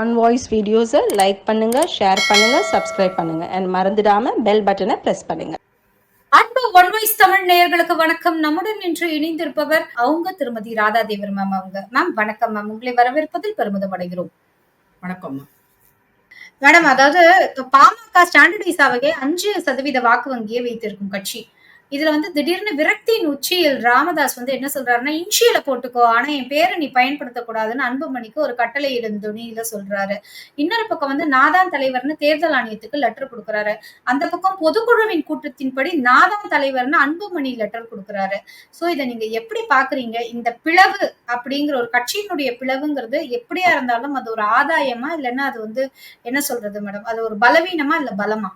On voice வீடியோஸை like பண்ணுங்க share பண்ணுங்க சப்ஸ்கிரைப் பண்ணுங்க. அண்ட் மறந்துடாம பெல் பட்டனை ப்ரெஸ் பண்ணுங்க. அன்பு ஒன் வாய்ஸ் தமிழ் நேயர்களுக்கு வணக்கம். நம்முடன் இன்று இணைந்திருப்பவர் அவங்க திருமதி ராதா தேவர் மேம் அவங்க. மேம் வணக்கம் மேம் உங்களை வரவேற்பதில் பெருமிதம் அடைகிறோம். வணக்கம்மா மேடம் அதாவது இப்ப பாமக ஸ்டாண்டர்டைஸ் ஆகவே அஞ்சு சதவீத வாக்கு வங்கியை வைத்திருக்கும் கட்சி. இதுல வந்து திடீர்னு விரக்தியின் உச்சியில் ராமதாஸ் வந்து என்ன சொல்றாருன்னா இன்ஷியல போட்டுக்கோ ஆனா என் பேரை நீ பயன்படுத்தக்கூடாதுன்னு அன்புமணிக்கு ஒரு கட்டளை இடும் துணியில சொல்றாரு. இன்னொரு பக்கம் வந்து நாதான் தலைவர்னு தேர்தல் ஆணையத்துக்கு லெட்டர் கொடுக்குறாரு. அந்த பக்கம் பொதுக்குழுவின் கூட்டத்தின்படி நாதான் தலைவர்னு அன்புமணி லெட்டர் கொடுக்குறாரு. சோ இதை நீங்க எப்படி பாக்குறீங்க? இந்த பிளவு அப்படிங்கிற ஒரு கட்சியினுடைய பிளவுங்கிறது எப்படியா இருந்தாலும் அது ஒரு ஆதாயமா இல்லைன்னா அது வந்து என்ன சொல்றது மேடம் அது ஒரு பலவீனமா இல்ல பலமா?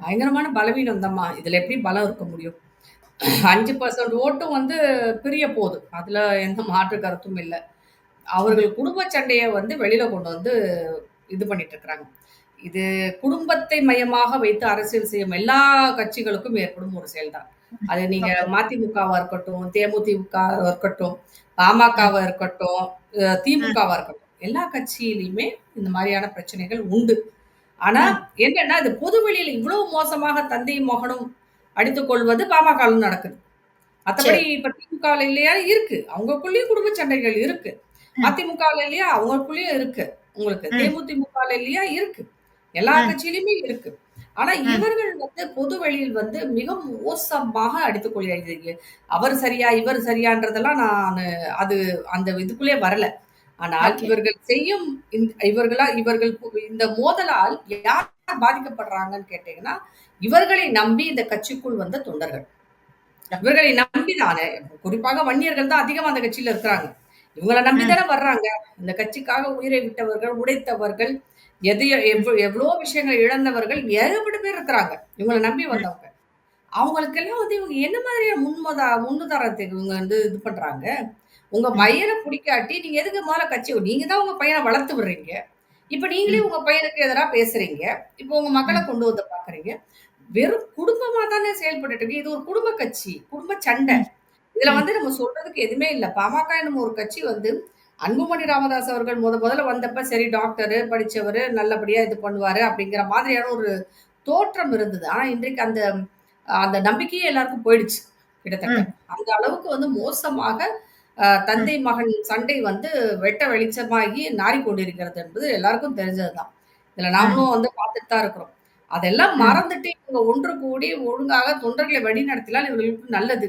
பயங்கரமான பலவீனம் தம்மா. இதுல எப்படி பலம் இருக்க முடியும்? அஞ்சு பர்சன்ட் ஓட்டும் வந்து பிரிய போகுது. அதுல எந்த மாற்று கருத்தும் இல்லை. அவர்கள் குடும்ப சண்டையை வந்து வெளியில கொண்டு வந்து இது பண்ணிட்டு இருக்கிறாங்க இது குடும்பத்தை மையமாக வைத்து அரசியல் செய்யும் எல்லா கட்சிகளுக்கும் ஏற்படும் ஒரு செயல்தான். அது நீங்க மதிமுகவா இருக்கட்டும் தேமுதிகவா இருக்கட்டும் பாமகவா இருக்கட்டும் அஹ் திமுகவா இருக்கட்டும். எல்லா கட்சியிலையுமே இந்த மாதிரியான பிரச்சனைகள் உண்டு. ஆனா என்னன்னா இது பொது வெளியில இவ்வளவு மோசமாக தந்தையும் மகனும் அடித்துக் கொள்வது பாமகலும் நடக்குது. மத்தபடி இப்ப திமுக இல்லையா இருக்கு. அவங்களுக்குள்ளேயும் குடும்ப சண்டைகள் இருக்கு. அதிமுக இல்லையா அவங்களுக்குள்ளேயும் இருக்கு. உங்களுக்கு. தேமுதிமுக இல்லையா இருக்கு. எல்லா. கட்சியிலுமே இருக்கு. ஆனா. இவர்கள் வந்து பொது வெளியில் வந்து மிக மோசமாக அடித்துக் கொள்கிறார்கள் அவர் சரியா இவர் சரியான்றதெல்லாம் நான் அது அந்த இதுக்குள்ளே வரல. ஆனால். இவர்கள் செய்யும் இவர்களா இவர்கள் இந்த மோதலால் யார் பாதிக்கப்படுறாங்கன்னு கேட்டீங்கன்னா இவர்களை நம்பி இந்த கட்சிக்குள் வந்த தொண்டர்கள். இவர்களை நம்பிதானே குறிப்பாக வன்னியர்கள் தான் அதிகமா அந்த கட்சியில இருக்கிறாங்க. இவங்களை நம்பிதானே வர்றாங்க. இந்த கட்சிக்காக உயிரை விட்டவர்கள் உடைத்தவர்கள் எதையோ எவ்வ- எவ்வளவோ விஷயங்கள் இழந்தவர்கள் ஏகப்பட்ட பேர் இருக்கிறாங்க. இவங்களை நம்பி வந்தவங்க. அவங்களுக்கெல்லாம் வந்து இவங்க என்ன மாதிரியான முன்மதா முன்னுதாரணத்துக்கு இவங்க வந்து இது பண்றாங்க? உங்க பையனை பிடிக்காட்டி நீங்க எதுக்கு முதல்ல கட்சி நீங்க தான் உங்க பையனை வளர்த்து விடுறீங்க. இப்ப நீங்களே உங்க பையனுக்கு எதிராக பேசுறீங்க. இப்போ உங்க மக்களை கொண்டு வந்து பாக்குறீங்க. வெறும் குடும்பமா தானே செயல்பட்டு இருக்கு. இது ஒரு குடும்ப கட்சி குடும்ப சண்டை. இதுல வந்து நம்ம சொல்றதுக்கு எதுவுமே இல்ல. பாமக என்னும் ஒரு கட்சி வந்து அன்புமணி ராமதாஸ் அவர்கள் முத முதல்ல வந்தப்ப சரி டாக்டர் படிச்சவர் நல்லபடியா இது பண்ணுவாரு அப்படிங்கிற மாதிரியான ஒரு தோற்றம் இருந்தது. ஆனா இன்றைக்கு அந்த அந்த நம்பிக்கையே எல்லாருக்கும் போயிடுச்சு கிட்டத்தட்ட. அந்த அளவுக்கு வந்து மோசமாக அஹ், தந்தை மகன் சண்டை வந்து வெட்ட வெளிச்சமாகி நாறி கொண்டிருக்கிறது என்பது எல்லாருக்கும் தெரிஞ்சதுதான். இதுல நாமளும் வந்து பார்த்துட்டு தான் இருக்கிறோம். அதெல்லாம் ம். மறந்துட்டு இவங்க ஒன்று கூடி ஒழுங்காக தொண்டர்களை வழி நடத்தினால் இவர்களுக்கு நல்லது.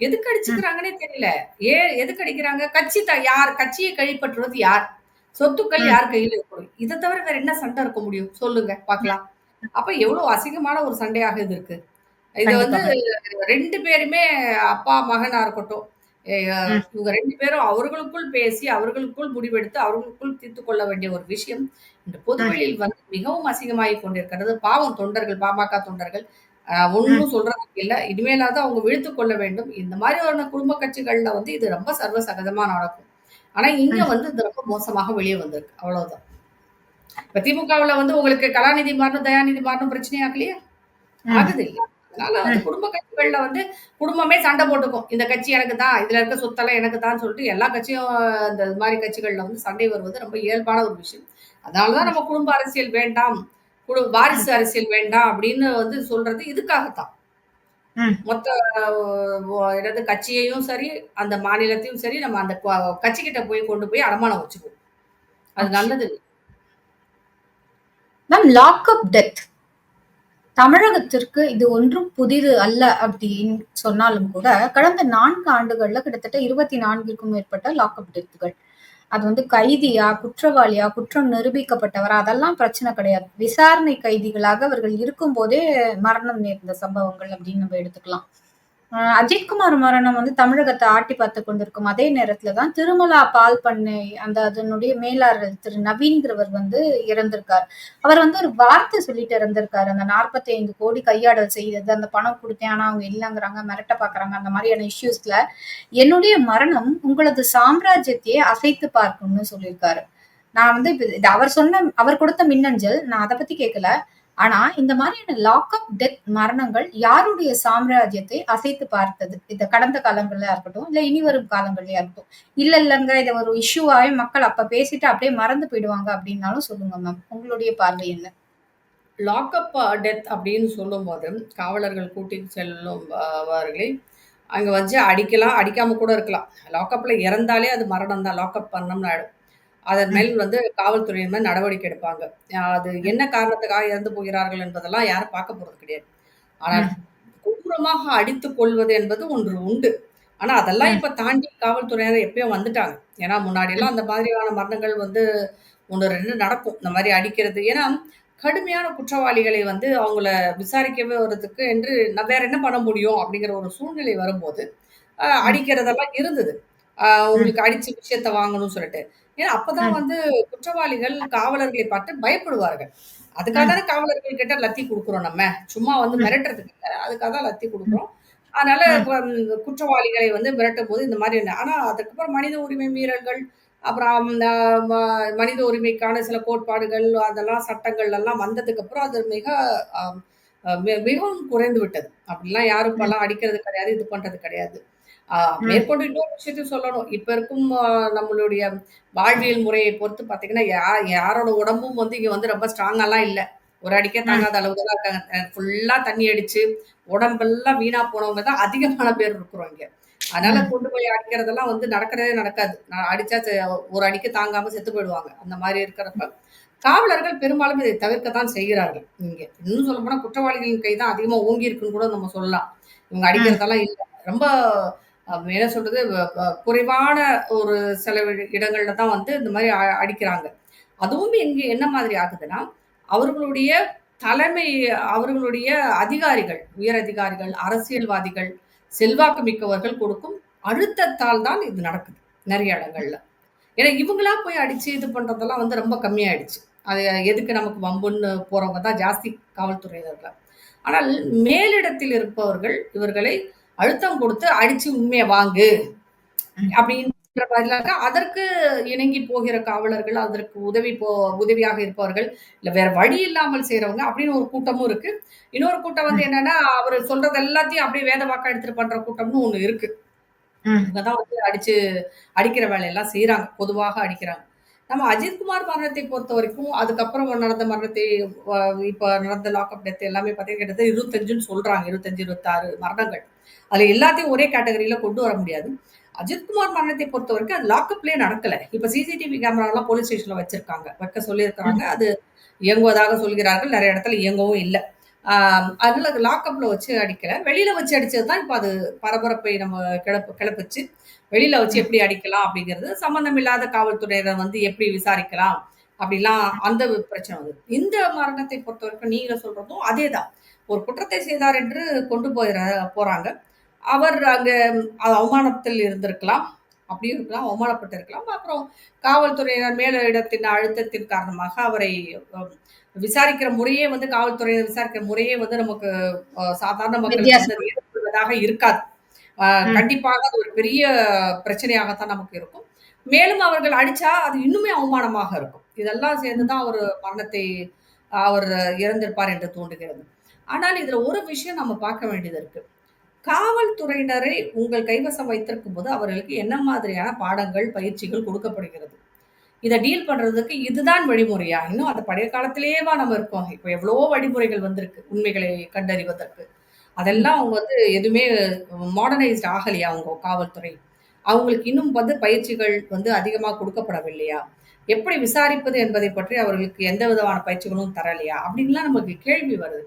எதுக்கு அடிச்சுக்கிறாங்கன்னே தெரியல. ஏன் எதுக்கு அடிக்கிறாங்க? கட்சி த யார்? கட்சியை கைப்பற்றுவது யார்? சொத்துக்கள் ம். யார் கையில் இருக்கும்? இதை தவிர வேற என்ன சண்டை இருக்க முடியும்? சொல்லுங்க பார்க்கலாம். அப்ப எவ்வளவு அசிங்கமான ஒரு சண்டையாக இது இருக்கு. இது வந்து ரெண்டு பேருமே அப்பா மகனா இருக்கட்டும் ம். இவங்க ரெண்டு பேரும் அவர்களுக்குள் பேசி அவர்களுக்குள் முடிவெடுத்து அவர்களுக்குள் தீர்த்து கொள்ள வேண்டிய ஒரு விஷயம். இந்த பொதுவெளியில் வந்து மிகவும் அசிங்கமாகி கொண்டிருக்கிறது. பாவம் தொண்டர்கள் பாமக தொண்டர்கள் ஆஹ் ஒண்ணும் சொல்றதுக்கு இல்ல. இனிமேலாவது அவங்க விழுத்து கொள்ள வேண்டும். இந்த மாதிரியான குடும்ப கட்சிகள்ல வந்து இது ரொம்ப சர்வசகஜமா நடக்கும். ஆனா இங்க வந்து இது ரொம்ப மோசமாக வெளியே வந்திருக்கு. அவ்வளவுதான். இப்ப திமுகவுல வந்து உங்களுக்கு கலாநிதி மாறணும் தயாநிதி மாறணும் பிரச்சனை ஆகலையா ம். ஆகுது இல்ல அதனால வந்து குடும்ப கட்சிகள்ல வந்து குடும்பமே சண்டை போட்டுக்கும். இந்த கட்சி எனக்கு தான் இதுல இருக்க சொத்தெல்லாம் எனக்கு தான் சொல்லிட்டு எல்லா கட்சியும் இந்த மாதிரி கட்சிகள்ல வந்து சண்டை வருவது ரொம்ப இயல்பான ஒரு விஷயம். அதனாலதான் நம்ம குடும்ப அரசியல் வேண்டாம் குடு வாரிசு அரசியல் வேண்டாம் அப்படின்னு வந்து சொல்றது இதுக்காகத்தான். மொத்த அஹ், என்னது கட்சியையும் சரி அந்த மாநிலத்தையும் சரி நம்ம அந்த கு- கட்சிக்கிட்ட போய் கொண்டு போய் அடமானம் வச்சுக்குவோம். அது நல்லது மேம் லாக்அப் டெத் தமிழகத்திற்கு இது ஒன்றும் புதிது அல்ல அப்படின்னு சொன்னாலும் கூட கடந்த நான்கு ஆண்டுகள்ல கிட்டத்தட்ட இருபத்தி நான்கிற்கும் மேற்பட்ட லாக்அப் டெத்துகள் அது வந்து கைதியா குற்றவாளியா குற்றம் நிரூபிக்கப்பட்டவரா அதெல்லாம் பிரச்சனை கிடையாது. விசாரணை கைதிகளாக அவர்கள் இருக்கும்போதே மரணம் நேர்ந்த சம்பவங்கள் அப்படின்னு நம்ம எடுத்துக்கலாம். அஜித்குமார் மரணம் வந்து தமிழகத்தை ஆட்டி பார்த்து கொண்டிருக்கும் அதே நேரத்துல தான் திருமலா பால் பண்ணை அந்த அதனுடைய மேலாளர் திரு நவீன்கிறவர் வந்து இறந்திருக்கார். அவர் வந்து ஒரு வார்த்தை சொல்லிட்டு இறந்திருக்காரு. அந்த 45 கோடி கையாடல் செய்தது அந்த பணம் கொடுத்தேன் ஆனா அவங்க இல்லைங்கிறாங்க மிரட்ட பாக்குறாங்க அந்த மாதிரியான இஷ்யூஸ்ல என்னுடைய மரணம் உங்களது சாம்ராஜ்யத்தையே அசைத்து பார்க்கும்னு சொல்லியிருக்காரு. நான் வந்து இப்ப இது அவர் சொன்ன அவர் கொடுத்த மின்னஞ்சல் நான் அதை பத்தி கேட்கல ஆனா இந்த மாதிரியான லாக்அப் டெத் மரணங்கள் யாருடைய சாம்ராஜ்யத்தை அசைத்து பார்த்தது? இந்த கடந்த காலங்கள்ல இருக்கட்டும் இல்ல இனி வரும் காலங்கள்லயா இருக்கட்டும். இல்ல இல்லங்க இதை ஒரு இஷ்யூவாவே மக்கள் அப்ப பேசிட்டு அப்படியே மறந்து போயிடுவாங்க அப்படின்னாலும் சொல்லுங்க மேம் உங்களுடைய பார்வை என்ன? லாக்அப் டெத் அப்படின்னு சொல்லும்போது காவலர்கள் கூட்டி செல்லும் அவர்களை அங்கே வச்சு அடிக்கலாம் அடிக்காமல் கூட இருக்கலாம். லாக்அப்பில் இறந்தாலே அது மரணம் தான் லாக்அப் பண்ணோம்னு ஆகிடும் அதன் மேல் வந்து காவல்துறையின் மேல் நடவடிக்கை எடுப்பாங்க. அது என்ன காரணத்துக்காக இறந்து போகிறார்கள் என்பதெல்லாம் யாரும் பார்க்க போறது கிடையாது. ஆனால் கொடூரமாக அடித்து கொள்வது என்பது ஒன்று உண்டு. ஆனா அதெல்லாம் இப்ப தாண்டி காவல்துறையினர் எப்பயும் வந்துட்டாங்க. ஏன்னா முன்னாடி எல்லாம் அந்த மாதிரியான மரணங்கள் வந்து ஒன்று ரெண்டு நடக்கும். இந்த மாதிரி அடிக்கிறது. ஏன்னா கடுமையான குற்றவாளிகளை வந்து அவங்கள விசாரிக்கவே வர்றதுக்கு என்று நான் வேற என்ன பண்ண முடியும் அப்படிங்கிற ஒரு சூழ்நிலை வரும்போது ஆஹ், அடிக்கிறதெல்லாம் இருந்தது. ஆஹ், உங்களுக்கு அடிச்சு விஷயத்த வாங்கணும்னு சொல்லிட்டு. ஏன்னா அப்பதான் வந்து குற்றவாளிகள் காவலர்களை பார்த்து பயப்படுவார்கள். அதுக்காக தானே காவலர்கள் கிட்ட லத்தி கொடுக்குறோம் நம்ம. சும்மா வந்து மிரட்டுறதுக்கு இல்லை. அதுக்காக தான் லத்தி கொடுக்குறோம். அதனால இப்ப, குற்றவாளிகளை வந்து மிரட்டும் போது இந்த மாதிரி ஆனா அதுக்கப்புறம் மனித உரிமை மீறல்கள் அப்புறம் இந்த மனித உரிமைக்கான சில கோட்பாடுகள் அதெல்லாம் சட்டங்கள் எல்லாம் வந்ததுக்கு அப்புறம் அது மிக மிகவும் குறைந்து விட்டது. அப்படிலாம் யாரும் இப்பெல்லாம் அடிக்கிறது கிடையாது இது பண்றது கிடையாது. ஆஹ், மேற்கொண்டு இன்னொரு விஷயத்தையும் சொல்லணும். இப்ப இருக்கும் நம்மளுடைய வாழ்வியல் முறையை பொறுத்து பாத்தீங்கன்னா யா யாரோட உடம்பும் வந்து இங்க வந்து ரொம்ப ஸ்ட்ராங்கெல்லாம் இல்லை. ஒரு அடிக்க தாங்காத அளவுக்கு தான் இருக்காங்க. ஃபுல்லா தண்ணி அடிச்சு உடம்பெல்லாம் வீணா போனவங்க தான் அதிகமான பேர் இருக்கிறோம் இங்க. அதனால கொண்டு போய் அடிக்கிறதெல்லாம் வந்து நடக்கிறதே நடக்காது. அடிச்சா செ- ஒரு அடிக்கு தாங்காம செத்து போயிடுவாங்க. அந்த மாதிரி இருக்கிறப்ப. காவலர்கள் பெரும்பாலும் இதை தவிர்க்கத்தான் செய்கிறார்கள் இங்க. இன்னும் சொல்ல போனா குற்றவாளிகளின் கை தான் அதிகமா ஓங்கி இருக்குன்னு கூட நம்ம சொல்லலாம். இவங்க அடிக்கிறதெல்லாம் இல்லை. ரொம்ப என்ன சொல்றது? குறைவான ஒரு சில இடங்கள்ல தான் வந்து இந்த மாதிரி அடிக்கிறாங்க. அதுவும் இங்கே என்ன மாதிரி ஆகுதுன்னா அவர்களுடைய தலைமை அவர்களுடைய அதிகாரிகள் உயர் அதிகாரிகள் அரசியல்வாதிகள் செல்வாக்கு மிக்கவர்கள் கொடுக்கும் அழுத்தத்தால் தான் இது நடக்குது நிறைய இடங்கள்ல. ஏன்னா இவங்களா போய் அடிச்சு இது பண்றதெல்லாம் வந்து ரொம்ப கம்மியாயிடுச்சு. அது எதுக்கு நமக்கு வம்புன்னு போறவங்க தான் ஜாஸ்தி காவல்துறையினர்கள். ஆனால் மேலிடத்தில் இருப்பவர்கள் இவர்களை அழுத்தம் கொடுத்து அடிச்சு உண்மையை வாங்கு. அப்படின்ற பதிலாக அதற்கு இணங்கி போகிற காவலர்கள் அதற்கு உதவி போ உதவியாக இருப்பவர்கள் இல்ல வேற வழி இல்லாமல் செய்றவங்க அப்படின்னு ஒரு கூட்டமும் இருக்கு. இன்னொரு கூட்டம் வந்து என்னன்னா அவர் சொல்றது எல்லாத்தையும் அப்படியே வேத வாக்கா எடுத்துட்டு பண்ற கூட்டம்னு ஒண்ணு இருக்கு. இவங்கதான் வந்து அடிச்சு அடிக்கிற வேலையெல்லாம் செய்றாங்க பொதுவாக அடிக்கிறாங்க. நம்ம அஜித்குமார் மரணத்தை பொறுத்த வரைக்கும் அதுக்கப்புறம் நடந்த மரணத்தை இப்ப நடந்த லாக்அப் டெத் எல்லாமே பார்த்தீங்கன்னா கிட்டத்தட்ட இருபத்தஞ்சுன்னு சொல்றாங்க இருபத்தஞ்சு இருபத்தாறு மரணங்கள். அதுல எல்லாத்தையும் ஒரே கேட்டகரியில் கொண்டு வர முடியாது. அஜித்குமார் மரணத்தை பொறுத்த வரைக்கும் அது லாக்அப்லேயே நடக்கல. இப்ப சிசிடிவி கேமராலாம் போலீஸ் ஸ்டேஷனில் வச்சிருக்காங்க. வைக்க சொல்லியிருக்கிறாங்க. அது இயங்குவதாக சொல்கிறார்கள். நிறைய இடத்துல இயங்கவும் இல்லை. ஆஹ் அதனால அது லாக்அப்ல வச்சு அடிக்கல. வெளியில வச்சு அடிச்சது தான் இப்போ அது பரபரப்பை நம்ம கிளப்பு கிளப்பிச்சு. வெளியில வச்சு எப்படி அடிக்கலாம் அப்படிங்கிறது சம்பந்தம் இல்லாத காவல்துறையினர் வந்து எப்படி விசாரிக்கலாம் அப்படிலாம் அந்த பிரச்சனை வந்து இந்த மரணத்தை பொறுத்த வரைக்கும் நீங்க சொல்றதும் அதே தான் ஒரு குற்றத்தை செய்தார் என்று கொண்டு போயிட போறாங்க. அவர் அங்க அவமானத்தில் இருந்திருக்கலாம். அப்படியும் இருக்கலாம் அவமானப்பட்டு இருக்கலாம் அப்புறம் காவல்துறையினர் மேல இடத்தின் அழுத்தத்தின் காரணமாக அவரை விசாரிக்கிற முறையே வந்து காவல்துறையினர் விசாரிக்கிற முறையே வந்து நமக்கு சாதாரண மக்களுக்கு இருக்காது. கண்டிப்பாக அது ஒரு பெரிய பிரச்சனையாகத்தான் நமக்கு இருக்கும். மேலும் அவர்கள் அடிச்சா அது இன்னுமே அவமானமாக இருக்கும். இதெல்லாம் சேர்ந்துதான் அவர் மரணத்தை அவர் இறந்திருப்பார் என்று தோன்றுகிறது. ஆனால் இதுல ஒரு விஷயம் நம்ம பார்க்க வேண்டியது இருக்கு. காவல்துறையினரை உங்கள் கைவசம் வைத்திருக்கும் போது அவர்களுக்கு என்ன மாதிரியான பாடங்கள் பயிற்சிகள் கொடுக்கப்படுகிறது? இதை டீல் பண்றதுக்கு இதுதான் வழிமுறையா? இன்னும் அது பழைய காலத்திலேயேவா நம்ம இருக்கோம். இப்போ எவ்வளவோ வழிமுறைகள் வந்திருக்கு உண்மைகளை கண்டறிவதற்கு. அதெல்லாம் அவங்க வந்து எதுவுமே மாடர்னைஸ்ட் ஆகலையா அவங்க காவல்துறை? அவங்களுக்கு இன்னும் வந்து பயிற்சிகள் வந்து அதிகமாக கொடுக்கப்படவில்லையா? எப்படி விசாரிப்பது என்பதை பற்றி அவர்களுக்கு எந்த விதமான பயிற்சிகளும் தரலையா? அப்படின்லாம் நமக்கு கேள்வி வருது.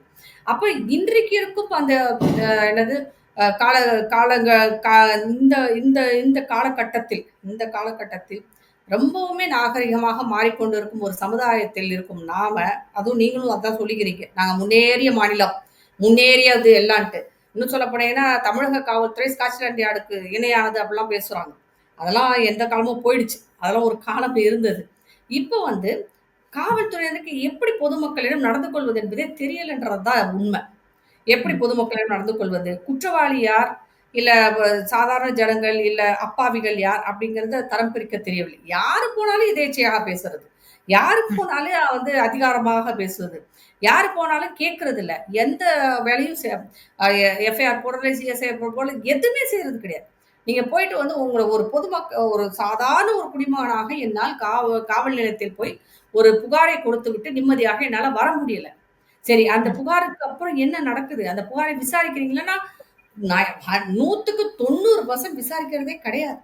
அப்ப இன்றைக்கு இருக்கும் அந்த அஹ், என்னது கால காலங்க கா- இந்த இந்த இந்த காலகட்டத்தில் இந்த காலகட்டத்தில் ரொம்பவுமே நாகரிகமாக மாறிக்கொண்டிருக்கும் ஒரு சமுதாயத்தில் இருக்கும் நாம அதுவும் நீங்களும் அதான் சொல்லிக்கிறீங்க. நாங்கள் முன்னேறிய மாநிலம் முன்னேறியது எல்லான்ட்டு. இன்னும் சொல்ல போனீங்கன்னா தமிழக காவல்துறை ஸ்காட்லாண்ட் யார்டுக்கு இணையானது அப்படிலாம் பேசுகிறாங்க அதெல்லாம் எந்த காலமும் போயிடுச்சு. அதெல்லாம் ஒரு காலம் இருந்தது. இப்போ வந்து காவல்துறையினருக்கு எப்படி பொதுமக்களிடம் நடந்து கொள்வது என்பதே தெரியலன்றதுதான் உண்மை. எப்படி பொதுமக்களிடம் நடந்து கொள்வது குற்றவாளி யார் இல்ல சாதாரண ஜனங்கள் இல்ல அப்பாவிகள் யார் அப்படிங்கறத தரம் பிரிக்க தெரியவில்லை யாரு போனாலும் இதேச்சையாக பேசுறது யாரு. போனாலும் வந்து அதிகாரமாக பேசுவது. யாரு போனாலும் கேட்கறது இல்ல. எந்த வேலையும் எஃப்ஐஆர் போடுறது, சிஎஸ்ஐஆர் போடுறது எதுவுமே செய்றது கிடையாது. நீங்க போயிட்டு வந்து உங்கள ஒரு பொதுமக்க ஒரு சாதாரண ஒரு குடிமகனாக என்னால் காவ காவல் நிலையத்தில் போய் ஒரு புகாரை கொடுத்துவிட்டு நிம்மதியாக என்னால வர முடியல. சரி அந்த. புகாருக்கு அப்புறம் என்ன நடக்குது? அந்த புகாரை நான் ஹ 100க்கு 90% விசாரிக்கிறதே கிடையாது.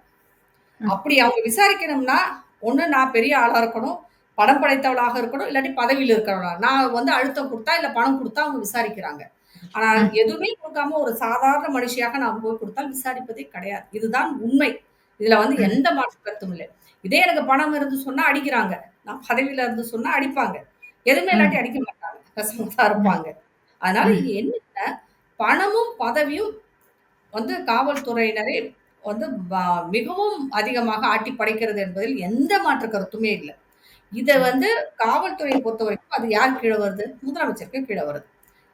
அப்படி அவங்க விசாரிக்கணும்னா, ஒண்ணு நான் பெரிய ஆளா இருக்கணும், பணம் படைத்தவளாக இருக்கணும், இல்லாட்டி பதவியில இருக்கிறவளா. நான் வந்து அழுத்தம் குடுத்தா, இல்ல பணம் குடுத்தா அவங்க விசாரிக்கிறாங்க. ஆனா. எதுவுமே குடுக்காம ஒரு சாதாரண மனுஷியாக நான் போய் குடுத்தால் விசாரிப்பதே கிடையாது. இதுதான் உண்மை. இதுல வந்து. எந்த மாற்று கருத்தும் இல்லை. இதே எனக்கு பணம் இருந்து சொன்னா அடிக்கிறாங்க. நான் பதவியில இருந்து சொன்னா அடிப்பாங்க. எதுவுமே இல்லாட்டி. அடிக்க மாட்டாங்க. பேசாம தான் ம். இருப்பாங்க. அதனால. இது என்னன்னா, பணமும், பதவியும் வந்து காவல்துறையினரை வந்து மிகவும் அதிகமாக ஆட்டி படைக்கிறது என்பதில் எந்த மாற்று கருத்துமே இல்ல. இத. வந்து காவல்துறைய பொறுத்தவரைக்கும் அது யார் கீழ வருது? முதலமைச்சருக்கு கீழ வருது.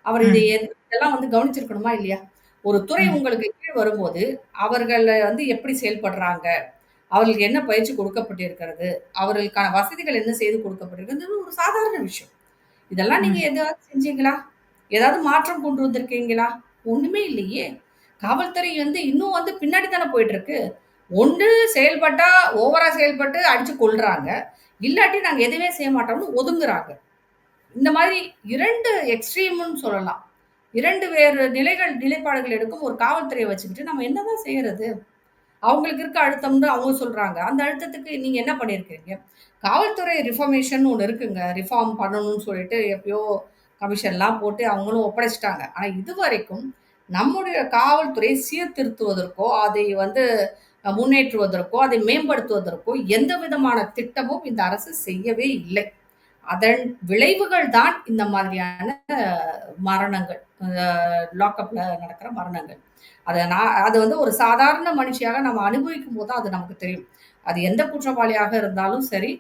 அவர் இது. இதெல்லாம் வந்து கவனிச்சிருக்கணுமா இல்லையா? ஒரு துறை. உங்களுக்கு கீழ் வரும்போது, அவர்கள வந்து எப்படி செயல்படுறாங்க? அவர்களுக்கு என்ன பயிற்சி கொடுக்கப்பட்டிருக்கிறது? அவர்களுக்கான வசதிகள் என்ன செய்து கொடுக்கப்பட்டிருக்குது? ஒரு சாதாரண விஷயம். இதெல்லாம் நீங்க ம். ஏதாவது செஞ்சீங்களா? ஏதாவது மாற்றம் கொண்டு வந்திருக்கீங்களா? ஒண்ணுமே இல்லையே! காவல்துறை வந்து இன்னும் வந்து பின்னாடி தானே போயிட்டுருக்கு. ஒண்ணு செயல்பட்டா ஓவரா செயல்பட்டு அடிச்சு கொல்றாங்க. இல்லாட்டி நாங்க எதுவுமே செய்ய மாட்டோம்னு ஒதுங்குறாங்க. இந்த மாதிரி 2 எக்ஸ்ட்ரீம்ன்னு சொல்லலாம். 2 வேறு நிலைகள் நிலைப்பாடுகள் எடுக்கும் ஒரு காவல்துறைய வச்சுக்கிட்டு நம்ம என்னதான் செய்றது? அவங்களுக்கு இருக்க அழுத்தம்னு அவங்க சொல்றாங்க. அந்த அழுத்தத்துக்கு நீங்க என்ன பண்ணியிருக்கீங்க காவல்துறை ரிஃபார்மேஷன் ஒன்று இருக்குங்க. ரிஃபார்ம் பண்ணணும்னு சொல்லிட்டு எப்பயோ கமிஷன்லாம் போட்டு அவங்களும் ஒப்படைச்சிட்டாங்க ஆனால் இது வரைக்கும் நம்முடைய காவல்துறை சீர்திருத்துவதற்கோ, அதை வந்து முன்னேற்றுவதற்கோ, அதை மேம்படுத்துவதற்கோ எந்த விதமான திட்டமும் இந்த அரசு செய்யவே இல்லை. அதன் விளைவுகள் தான் இந்த மாதிரியான மரணங்கள். அ லாக்கப்ல நடக்கிற மரணங்கள். அத நான் அது வந்து ஒரு சாதாரண மனுஷியாக நம்ம அனுபவிக்கும்போது தான் அது நமக்கு தெரியும். அது எந்த குற்றவாளியாக இருந்தாலும் சரி,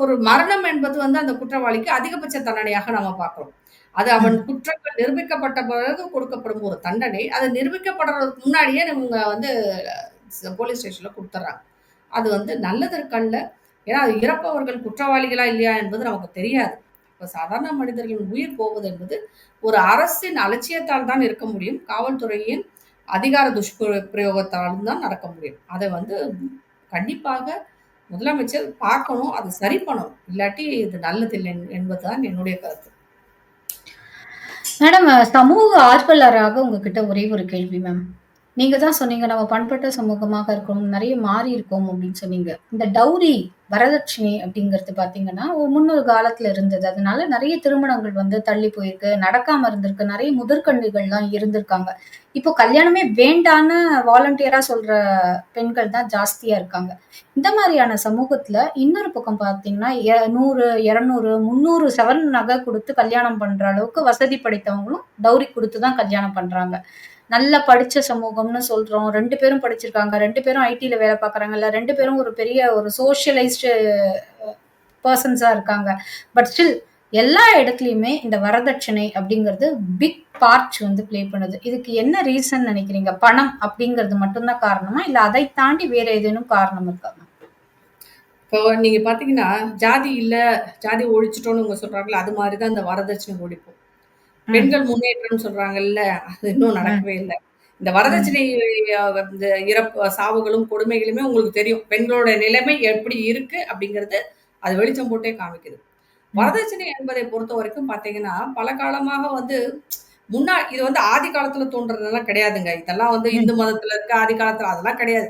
ஒரு மரணம் என்பது வந்து அந்த குற்றவாளிக்கு அதிகபட்ச தண்டனையாக நம்ம பார்க்கிறோம். அது அவன். குற்றங்கள் நிரூபிக்கப்பட்ட பிறகு கொடுக்கப்படும் ஒரு தண்டனை. அது நிரூபிக்கப்படுறதுக்கு முன்னாடியே இவங்க வந்து போலீஸ் ஸ்டேஷன்ல குடுத்துர்றாங்க. அது வந்து நல்லதற்கல்ல. ஏன்னா இறப்பவர்கள் குற்றவாளிகளா இல்லையா என்பது நமக்கு தெரியாது. இப்போ சாதாரண மனிதர்களின் உயிர் போவது என்பது ஒரு அரசின் அலட்சியத்தால் தான் இருக்க முடியும். காவல்துறையின் அதிகார துஷ்பிர பிரயோகத்தாலும் தான் நடக்க முடியும். அதை வந்து கண்டிப்பாக முதலமைச்சர் பார்க்கணும். அது சரி பண்ணணும். இல்லாட்டி இது நல்லதில்லை என்பதுதான் என்னுடைய கருத்து. மேடம் சமூக ஆர்வலராக உங்ககிட்ட ஒரே ஒரு கேள்வி மேம். நீங்க தான் சொன்னீங்க, நம்ம பண்பட்ட சமூகமாக இருக்கோம். நிறைய மாறி இருக்கோம் அப்படின்னு சொன்னீங்க. இந்த டவுரி, வரதட்சணை அப்படிங்கிறது பார்த்தீங்கன்னா, ஒரு முன்னொரு காலத்துல இருந்தது. அதனால நிறைய திருமணங்கள் வந்து தள்ளி போயிருக்கு. நடக்காம இருந்திருக்கு. நிறைய முதற்கன்னிகள்லாம் இருந்திருக்காங்க. இப்போ கல்யாணமே வேண்டான்னு வாலண்டியரா சொல்ற பெண்கள் தான் ஜாஸ்தியா இருக்காங்க. இந்த மாதிரியான சமூகத்துல இன்னொரு பக்கம் பார்த்தீங்கன்னா, எ 100, 200, 300 சவரன் நகை குடுத்து கல்யாணம் பண்ற அளவுக்கு வசதி படைத்தவங்களும் டவுரி குடுத்து தான் கல்யாணம் பண்றாங்க. நல்லா படிச்ச சமூகம்னு சொல்றோம். 2 பேரும் படிச்சிருக்காங்க. 2 பேரும் ஐடில வேலை பார்க்குறாங்க. இல்ல 2 பேரும் ஒரு பெரிய ஒரு சோஷியலைஸ்டு அ பெர்சன்ஸா இருக்காங்க. பட் ஸ்டில் எல்லா இடத்துலயுமே இந்த வரதட்சணை அப்படிங்கிறது பிக் பார்ட் வந்து ப்ளே பண்ணுது. இதுக்கு என்ன ரீசன் நெனைக்கிறீங்க? பணம் அப்படிங்கிறது மட்டும் தான் காரணமா? இல்ல அதை தாண்டி வேற ஏதேனும் காரணம் இருக்கா இப்போ நீங்க பார்த்தீங்கன்னா, ஜாதி இல்ல, ஜாதி ஒழிச்சுட்டோம்னு இவங்க சொல்றாங்கல்ல, அது மாரி தான் இந்த வரதட்சணை ஒழிப்பு. ம். பெண்கள் முன்னேற்றம்னு சொல்றாங்கல்ல, அது இன்னும் ம். நடக்கவே இல்ல. இந்த ம். வரதட்சணை அ இந்த இறப்பு சாவுகளும், கொடுமைகளுமே உங்களுக்கு தெரியும். பெண்களோட நிலைமை எப்படி இருக்கு அப்படிங்கிறது, அது வெளிச்சம் போட்டே காமிக்குது. ம். வரதட்சணை என்பதை பொறுத்தவரைக்கும் பார்த்தீங்கன்னா, பல காலமாக வந்து முன்னா இது வந்து ஆதி காலத்துல தோன்றதெல்லாம் கிடையாதுங்க. இதெல்லாம் வந்து ம். இந்து மதத்துல இருக்கு, ஆதி காலத்துல அதெல்லாம் கிடையாது.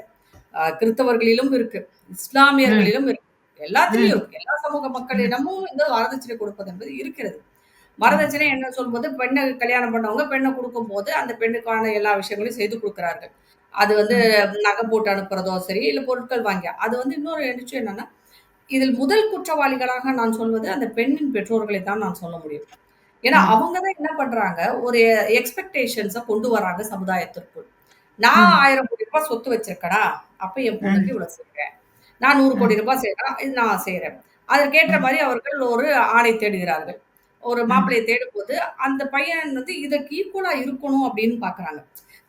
கிறிஸ்தவர்களிலும் இருக்கு. இஸ்லாமியர்களிலும் இருக்கு. எல்லாத்துலயும். எல்லா சமூக. மக்களிடமும் இந்த வரதட்சணை கொடுப்பது என்பது இருக்கிறது. வரதட்சணை என்ன சொல்வது, பெண்ண கல்யாணம் பண்ணவங்க பெண்ண குடுக்கும்போது, அந்த பெண்ணுக்கான எல்லா விஷயங்களையும் செய்து குடுக்குறார்கள். அது வந்து. நகை போட்டு அனுப்புறதோ சரி, இல்ல பொருட்கள் வாங்கி அது வந்து இன்னொரு விஷயம் என்னன்னா, இதில் முதல் குற்றவாளிகளாக நான் சொல்வது அந்த பெண்ணின் பெற்றோர்களை தான் நான் சொல்ல முடியும். ஏன்னா. அவங்க தான் என்ன பண்றாங்க, ஒரு எக்ஸ்பெக்டேஷன்ஸ கொண்டு வராங்க சமுதாயத்திற்குள். நான் ம். 1000 கோடி ரூபாய் சொத்து வச்சிருக்கேனா, அப்ப என் பொண்ணுக்கு ம். இவ்வளோ செய்றேன். நான் 100 கோடி. ரூபாய் சேர்த்தா, இது நான் செய்றேன். அதற்கேற்ற ம். மாரி அவர்கள் ஒரு ஆணை தேடுகிறார்கள். ஒரு. மாப்பிள்ளைய தேடும்போது, அந்த பையன் வந்து இதற்கு ஈக்குவலா இருக்கணும் அப்படின்னு பார்க்குறாங்க.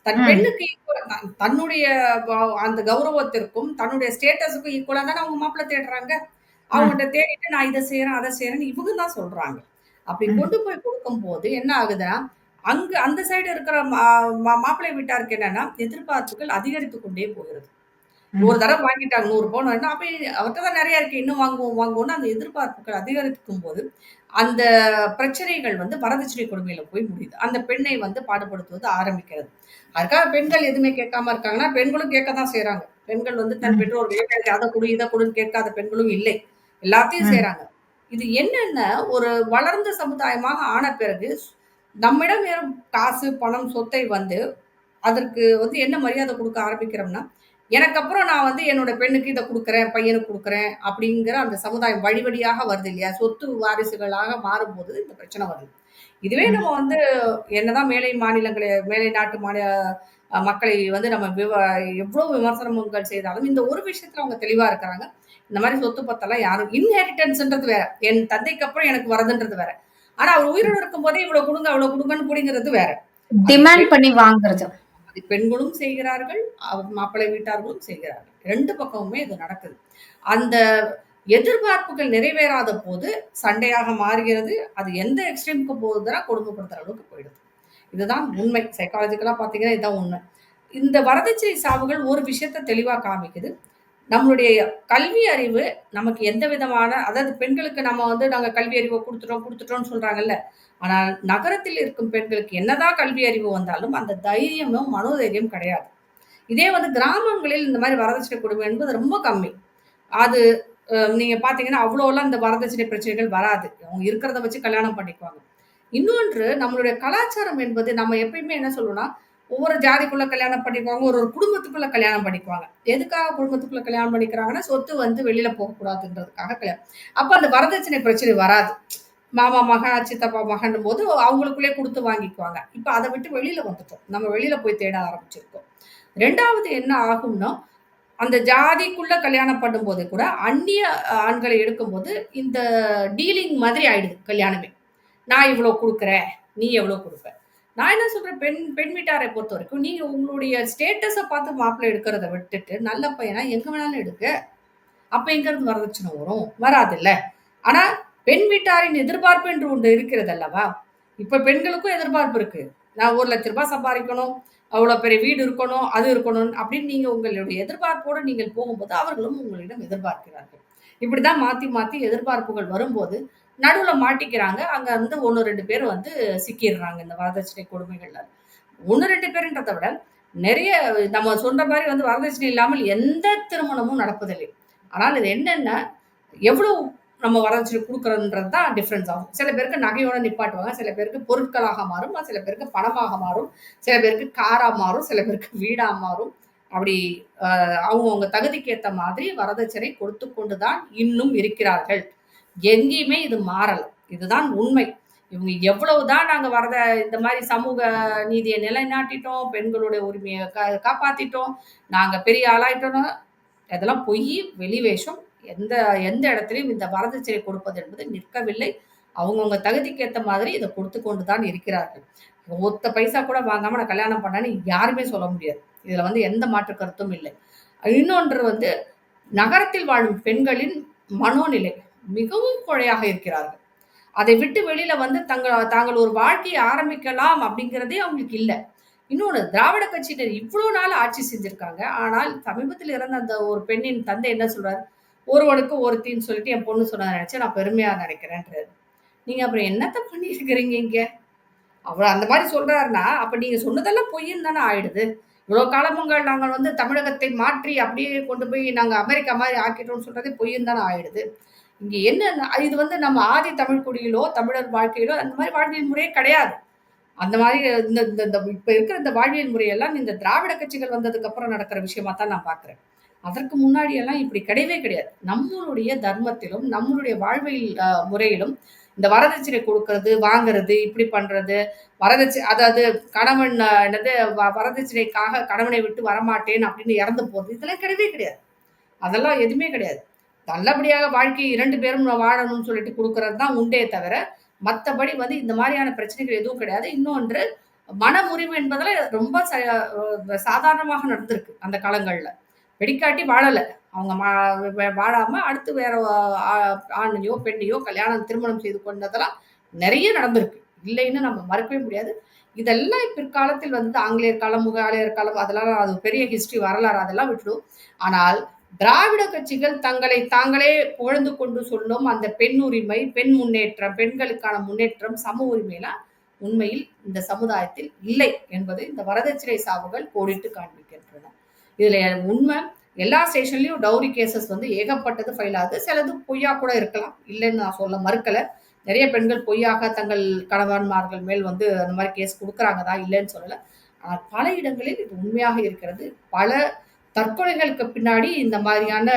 தன். பெண்ணுக்கு ஈக்குவலா தன்னுடைய அந்த கௌரவத்திற்கும், தன்னுடைய ஸ்டேட்டஸுக்கும் ஈக்குவலா தானே அவங்க மாப்பிள்ளை தேடுறாங்க. அவங்ககிட்ட தேடிட்டு நான் இதை செய்யறேன் அதை செய்யறேன்னு இவங்க தான் சொல்றாங்க அப்படி. கொண்டு போய் கொடுக்கும்போது என்ன ஆகுதுன்னா அங்க அந்த சைடு இருக்கிற மா- மாப்பிள்ளை வீட்டாருக்கு என்னன்னா எதிர்பார்ப்புகள் அதிகரித்து கொண்டே போகிறது. ஒரு தடவை வாங்கிட்டாங்க நூறு பவுன் வாங்கினா அப்ப அவர்கிட்ட தான் நிறைய இருக்கு இன்னும் வாங்குவோம் வாங்குவோம்னு அந்த எதிர்பார்ப்புகள் அதிகரிக்கும் போது அந்த பிரச்சனைகள் வந்து வரதட்சணை கொடுமையில போய் முடியுது. அந்த பெண்ணை வந்து பாடுபடுத்துவது ஆரம்பிக்கிறது. அதுக்காக பெண்கள் எதுவுமே கேட்காம இருக்காங்கன்னா பெண்களும் கேட்க தான் செய்றாங்க. பெண்கள் வந்து தன் எனக்கு அதை கொடு இதை கொடுன்னு கேட்காத பெண்களும் இல்லை. எல்லாத்தையும் ம். செய்றாங்க. இது என்னென்ன ஒரு வளர்ந்த சமுதாயமாக ஆன பிறகு நம்மிடம் ஏறும் காசு பணம் சொத்தை வந்து அதற்கு வந்து என்ன மரியாதை கொடுக்க ஆரம்பிக்கிறோம்னா எனக்கு அப்புறம் நான் வந்து என்னோட பெண்ணுக்கு இதை கொடுக்குறேன் பையனுக்கு கொடுக்குறேன் அப்படிங்கிற அந்த சமுதாயம் வழி வழியாக வருது இல்லையா? சொத்து வாரிசுகளாக மாறும்போது இந்த பிரச்சனை வருது. இதுவே. நம்ம வந்து என்னதான் மேலை மாநிலங்களை மேலை நாட்டு மாநில மக்களை வந்து நம்ம விவ எவ்வளவு விமர்சனங்கள் செய்தாலும் இந்த ஒரு விஷயத்துல அவங்க தெளிவா இருக்கிறாங்க. இந்த மாதிரி சொத்து பத்தெல்லாம் யாரும் இன்ஹெரிட்டன்ஸ்ன்றது வேற. என் தந்தைக்கு அப்புறம் எனக்கு வரதுன்றது வேற. ஆனா அவர் உயிரோடு இருக்கும் போதே இவ்வளவு கொடுங்க அவ்வளவு கொடுங்கன்னு பிடிங்கிறது வேற. டிமாண்ட் பெண் பண்ணி வாங்குறது. அது பெண்களும் செய்கிறார்கள் அவர் மாப்பிள்ளை வீட்டார்களும் செய்கிறார்கள். ரெண்டு பக்கமுமே இது நடக்குது. அந்த எதிர்பார்ப்புகள் நிறைவேறாத போது சண்டையாக மாறுகிறது. அது எந்த எக்ஸ்ட்ரீமுக்கு போகுதுன்னா கொடுமைப்படுத்துற அளவுக்கு போயிடுது. இதுதான் உண்மை. சைக்காலஜிக்கலா பாத்தீங்கன்னா இதுதான் உண்மை. இந்த வரதட்சணை சாவுகள் ஒரு விஷயத்த தெளிவா காமிக்குது. நம்மளுடைய கல்வி அறிவு நமக்கு எந்த விதமான அதாவது பெண்களுக்கு நம்ம வந்து நாங்கள் கல்வி அறிவை கொடுத்துட்டோம் கொடுத்துட்டோம்னு சொல்கிறாங்கல்ல ஆனால் நகரத்தில் இருக்கும் பெண்களுக்கு என்னதான் கல்வி அறிவு வந்தாலும் அந்த தைரியமும் மனோதைரியம் கிடையாது. இதே வந்து கிராமங்களில் இந்த மாதிரி வரதட்சணை கொடுமை என்பது ரொம்ப கம்மி. அது நீங்கள் பார்த்தீங்கன்னா அவ்வளோலாம் இந்த வரதட்சணை பிரச்சனைகள் வராது. அவங்க இருக்கிறத வச்சு கல்யாணம் பண்ணிக்குவாங்க. இன்னொன்று நம்மளுடைய கலாச்சாரம் என்பது நம்ம எப்பயுமே என்ன சொல்லணும்னா ஒவ்வொரு ஜாதிக்குள்ள கல்யாணம் பண்ணிக்குவாங்க ஒரு ஒரு குடும்பத்துக்குள்ள கல்யாணம் பண்ணிக்குவாங்க. எதுக்காக குடும்பத்துக்குள்ள கல்யாணம் பண்ணிக்கிறாங்கன்னா சொத்து வந்து வெளியில போகக்கூடாதுன்றதுக்காக கல்யாணம். அப்ப அந்த வரதட்சணை பிரச்சனை வராது. மாமா மகன் சித்தப்பா மகன் போது அவங்களுக்குள்ளே கொடுத்து வாங்கிக்குவாங்க. இப்ப அதை விட்டு வெளியில வந்துட்டோம். நம்ம வெளியில போய் தேட ஆரம்பிச்சிருக்கோம். ரெண்டாவது என்ன ஆகும்னா அந்த ஜாதிக்குள்ள கல்யாணம் பண்ணும்போது கூட அந்நிய ஆண்களை எடுக்கும்போது இந்த டீலிங் மாதிரி ஆயிடுது கல்யாணமே. நான் இவ்வளோ கொடுக்குறேன் நீ எவ்வளோ கொடுப்ப? நான் என்ன சொல்றேன் பெண் பெண் வீட்டாரை பொறுத்த வரைக்கும் நீங்க உங்களுடைய ஸ்டேட்டஸை பார்த்து மாப்பிள்ளை எடுக்கிறத விட்டுட்டு நல்ல பையனா எங்க வேணாலும் எடுக்க. அப்ப எங்க இருந்து வரதட்சணை வரும்? வராதுல்ல. ஆனா பெண் வீட்டாரின் எதிர்பார்ப்பு என்று ஒன்று இருக்கிறது அல்லவா? இப்ப பெண்களுக்கும் எதிர்பார்ப்பு இருக்கு. நான் ஒரு லட்ச ரூபாய் சம்பாதிக்கணும் அவ்வளவு பெரிய வீடு இருக்கணும் அது இருக்கணும் அப்படின்னு நீங்க உங்களுடைய எதிர்பார்ப்போடு நீங்கள் போகும்போது அவர்களும் உங்களிடம் எதிர்பார்க்கிறார்கள். இப்படிதான் மாத்தி மாத்தி எதிர்பார்ப்புகள் வரும்போது நடுவில் மாட்டிக்கிறாங்க. அங்கே வந்து ஒன்று ரெண்டு பேர் வந்து சிக்கிடுறாங்க இந்த வரதட்சணை கொடுமைகள்ல. ஒன்று ரெண்டு பேருன்றதை விட நிறைய நம்ம சொல்ற மாதிரி வந்து வரதட்சணை இல்லாமல் எந்த திருமணமும் நடப்பதில்லை. ஆனால் இது என்னென்ன எவ்வளோ நம்ம வரதட்சணை கொடுக்குறோன்றது தான் டிஃப்ரென்ஸ் ஆகும். சில பேருக்கு நகையோட நிப்பாட்டுவாங்க சில பேருக்கு பொருட்களாக மாறும் சில பேருக்கு பணமாக மாறும் சில பேருக்கு காராக மாறும் சில பேருக்கு வீடாக மாறும். அப்படி அவங்கவுங்க தகுதிக்கேற்ற மாதிரி வரதட்சணை கொடுத்து கொண்டுதான் இன்னும் இருக்கிறார்கள். எங்கேயுமே இது மாறலை. இதுதான் உண்மை. இவங்க எவ்வளவுதான் நாங்கள் வரத இந்த மாதிரி சமூக நீதியை நிலைநாட்டிட்டோம் பெண்களுடைய உரிமையை கா- காப்பாற்றிட்டோம் நாங்கள் பெரிய ஆளாயிட்டோம் அதெல்லாம் பொய் வெளிவேஷம் எந்த எந்த இடத்துலையும் இந்த வரதட்சணை கொடுப்பது என்பது நிற்கவில்லை. அவங்கவுங்க தகுதிக்கு ஏற்ற மாதிரி இதை கொடுத்து கொண்டு தான் இருக்கிறார்கள். ஒத்த பைசா கூட வாங்காமல் நான் கல்யாணம் பண்ணேன்னு யாருமே சொல்ல முடியாது. இதில் வந்து எந்த மாற்று கருத்தும் இல்லை. இன்னொன்று வந்து நகரத்தில் வாழும் பெண்களின் மனோநிலை. மிகவும் குழையாக இருக்கிறார்கள். அதை விட்டு வெளியில வந்து தங்கள் தாங்கள் ஒரு வாழ்க்கையை ஆரம்பிக்கலாம் அப்படிங்கிறதே அவங்களுக்கு இல்லை. இன்னொன்று திராவிட கட்சியினர் இவ்வளோ நாள் ஆட்சி செஞ்சிருக்காங்க. ஆனால் சமீபத்தில் இறந்த அந்த ஒரு பெண்ணின் தந்தை என்ன சொல்றாரு? ஒருவனுக்கு ஒருத்தின்னு சொல்லிட்டு என் பொண்ணு சொன்னதை நினைச்சு நான் பெருமையா நினைக்கிறேன்றாரு. நீங்க அப்புறம் என்னத்த பண்ணியிருக்கிறீங்க இங்க? அவர் அந்த மாதிரி சொல்றாருன்னா அப்ப நீங்க சொன்னதெல்லாம் பொய்ன்னு தானே ஆயிடுது. இவ்வளோ காலமுங்கள் நாங்கள் வந்து தமிழகத்தை மாற்றி அப்படியே கொண்டு போய் நாங்கள் அமெரிக்கா மாதிரி ஆக்கிட்டோம்னு சொல்றதே பொய்ன்னு தானே ஆயிடுது. இங்க என்ன இது வந்து நம்ம ஆதி தமிழ் குடியிலோ தமிழர் வாழ்க்கையிலோ அந்த மாதிரி வாழ்வியல் முறையே கிடையாது. அந்த மாதிரி இந்த இந்த இந்த இப்ப இருக்கிற இந்த வாழ்வியல் முறையெல்லாம் இந்த திராவிட கட்சிகள் வந்ததுக்கு அப்புறம் நடக்கிற விஷயமா தான் நான் பாக்குறேன் அதற்கு முன்னாடி எல்லாம் இப்படி கிடையவே கிடையாது. நம்மளுடைய தர்மத்திலும் நம்மளுடைய வாழ்வியல் அஹ், முறையிலும் இந்த வரதட்சணை கொடுக்கறது வாங்குறது இப்படி பண்றது வரதட்சணை அதாவது கணவன் என்னது வ- வரதட்சணைக்காக கணவனை விட்டு வரமாட்டேன் அப்படின்னு இறந்து போறது இதெல்லாம் கிடையவே கிடையாது. அதெல்லாம் எதுவுமே கிடையாது. நல்லபடியாக வாழ்க்கையை இரண்டு பேரும் வாழணும்னு சொல்லிட்டு கொடுக்கறது தான் உண்டே தவிர மற்றபடி வந்து இந்த மாதிரியான பிரச்சனைகள் எதுவும் கிடையாது இன்னொன்று மன முறிவு என்பதில் ரொம்ப ச- சாதாரணமாக நடந்திருக்கு அந்த காலங்களில் வெடிக்காட்டி வாழலை அவங்க வாழாமல் அடுத்து வேற ஆணையோ, பெண்ணையோ கல்யாணம் திருமணம் செய்து கொண்டதெல்லாம் நிறைய நடந்திருக்கு. இல்லைன்னு நம்ம மறுக்கவே முடியாது. இதெல்லாம் பிற்காலத்தில் வந்து ஆங்கிலேயர் காலம், முகாலயர் காலம் அதெல்லாம் அது பெரிய ஹிஸ்ட்ரி வரலாறு அதெல்லாம் விட்டுடும் ஆனால் திராவிட கட்சிகள் தங்களை தாங்களே புகழ்ந்து கொண்டு சொல்லும் அந்த பெண் உரிமை, பெண் முன்னேற்றம், பெண்களுக்கான முன்னேற்றம், சம உரிமையெல்லாம் உண்மையில் இந்த சமுதாயத்தில் இல்லை என்பது இந்த வரதட்சணை சாவுகள் கோடிட்டு காண்பிக்கின்றன. இதுல உண்மை எல்லா ஸ்டேஷன்லயும் டவுரி கேஸஸ் வந்து ஏகப்பட்டது ஃபைல் ஆகுது. சிலது பொய்யா கூட இருக்கலாம். இல்லைன்னு நான் சொல்ல மறுக்கல. நிறைய பெண்கள் பொய்யாக தங்கள் கணவன்மார்கள் மேல் வந்து அந்த மாதிரி கேஸ் கொடுக்குறாங்க தான், இல்லைன்னு சொல்லலை ஆனால் பல இடங்களில் இது உண்மையாக இருக்கிறது. பல தற்கொலைகளுக்கு பின்னாடி இந்த மாரியான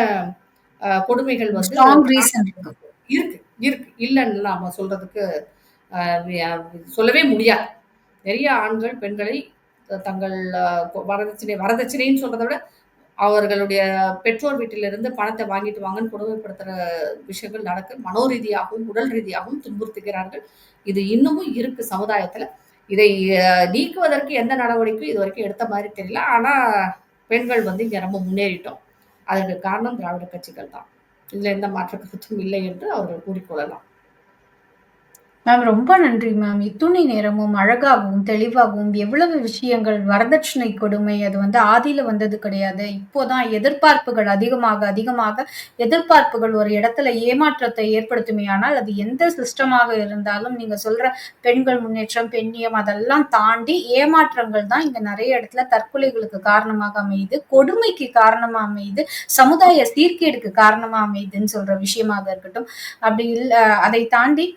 அ கொடுமைகள் வந்து இருக்கு. இருக்கு. இல்லன்னு நாம சொல்றதுக்கு சொல்லவே முடியாது. நெறைய ஆண்கள் பெண்களை தங்கள் வரதட்சணை வரதட்சணைன்னு சொல்றத விட, அவர்களுடைய பெற்றோர் வீட்டிலிருந்து பணத்த வாங்கிட்டு வாங்கன்னு கொடுமைப்படுத்துற விஷயங்கள் நடக்கு. மனோரீதியாகவும், உடல் ரீதியாகவும் துன்புறுத்துகிறார்கள். இது இன்னமும் இருக்கு சமுதாயத்துல. இதை நீக்குவதற்கு எந்த நடவடிக்கையும் இதுவரைக்கும் எடுத்த மாரி தெரியல. ஆனா பெண்கள் வந்து இங்கே ரொம்ப முன்னேறிட்டோம். அதற்கு காரணம் திராவிட கட்சிகள் தான். இதில் எந்த மாற்று கருத்தும் இல்லை என்று அவர்கள் கூறிக்கொள்ளலாம். மேம் ரொம்ப நன்றி மேம். இத்துணை நேரமும் அழகாகவும், தெளிவாகவும் எவ்வளவு விஷயங்கள் வரதட்சணை கொடுமை அது வந்து ஆதியில் வந்தது கிடையாது. இப்போ தான் எதிர்பார்ப்புகள் அதிகமாக, அதிகமாக எதிர்பார்ப்புகள் ஒரு இடத்துல ஏமாற்றத்தை ஏற்படுத்துமே ஆனால் அது எந்த சிஸ்டமாக இருந்தாலும் நீங்க சொல்ற பெண்கள் முன்னேற்றம், பெண்ணியம் அதெல்லாம் தாண்டி ஏமாற்றங்கள் தான் இங்க நிறைய இடத்துல தற்கொலைகளுக்கு காரணமாக அமையுது. கொடுமைக்கு காரணமாக அமையுது. சமுதாய சீர்கேடுக்கு காரணமாக அமையுதுன்னு சொல்ற விஷயமாக இருக்கட்டும். அப்படி இல்லை அதை தாண்டி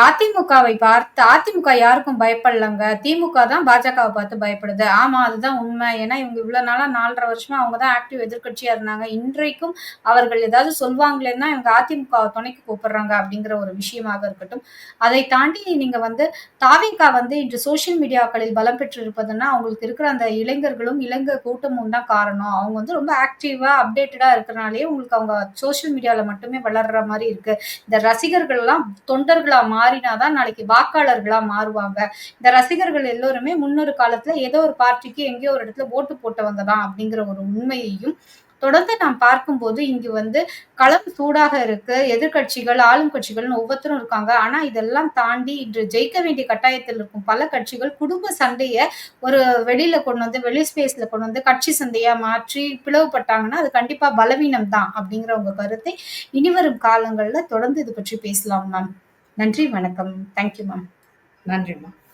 அதிமுகவை பார்த்து அதிமுக யாருக்கும் பயப்படலங்க. திமுக தான் பாஜகவை பார்த்து பயப்படுது. ஆமா அதுதான் உண்மை. ஏன்னா இவங்க இவ்வளோ நாளா நாலரை வருஷமா அவங்க தான் ஆக்டிவ் எதிர்கட்சியா இருந்தாங்க. இன்றைக்கும் அவர்கள் ஏதாவது சொல்வாங்களேன்னா இவங்க அதிமுகவை துணைக்கு கூப்பிடுறாங்க அப்படிங்கிற ஒரு விஷயமாக இருக்கட்டும். அதை தாண்டி நீங்க வந்து தாவிங்கா வந்து இன்று சோசியல் மீடியாக்களில் பலம் பெற்று இருப்பதுன்னா அவங்களுக்கு இருக்கிற அந்த இளைஞர்களும், இளைஞர் கூட்டமும் தான் காரணம். அவங்க வந்து ரொம்ப ஆக்டிவா, அப்டேட்டடா இருக்கிறனாலேயே உங்களுக்கு அவங்க சோசியல் மீடியால மட்டுமே வளர்ற மாதிரி இருக்கு. இந்த ரசிகர்கள்லாம் தொண்டர்களா மாறினாதான் நாளைக்கு வாக்காளர்களா மாறுவாங்க. இந்த ரசிகர்கள் எல்லோருமே முன்னொரு காலத்துல ஏதோ ஒரு பார்ட்டிக்கு எங்கேயோ ஒரு இடத்துல ஓட்டு போட்டவங்க தான் அப்படிங்கிற ஒரு உண்மையையும் தொடர்ந்து நாம் பார்க்கும்போது இங்கு வந்து களம் சூடாக இருக்கு. எதிர்க்கட்சிகள், ஆளும் கட்சிகள்னு ஒவ்வொருத்தரும் இருக்காங்க. ஆனா இதெல்லாம் தாண்டி இன்று ஜெயிக்க வேண்டிய கட்டாயத்தில் இருக்கும் பல கட்சிகள் குடும்ப சண்டைய ஒரு வெளியில கொண்டு வந்து வெளி ஸ்பேஸ்ல கொண்டு வந்து கட்சி சண்டையா மாற்றி பிளவுபட்டாங்கன்னா, அது கண்டிப்பா பலவீனம் தான் அப்படிங்கிற உங்க கருத்தை இனிவரும் காலங்கள்ல தொடர்ந்து இது பற்றி பேசலாம் மேம். நன்றி, வணக்கம். Thank you ma'am. நன்றிம்மா.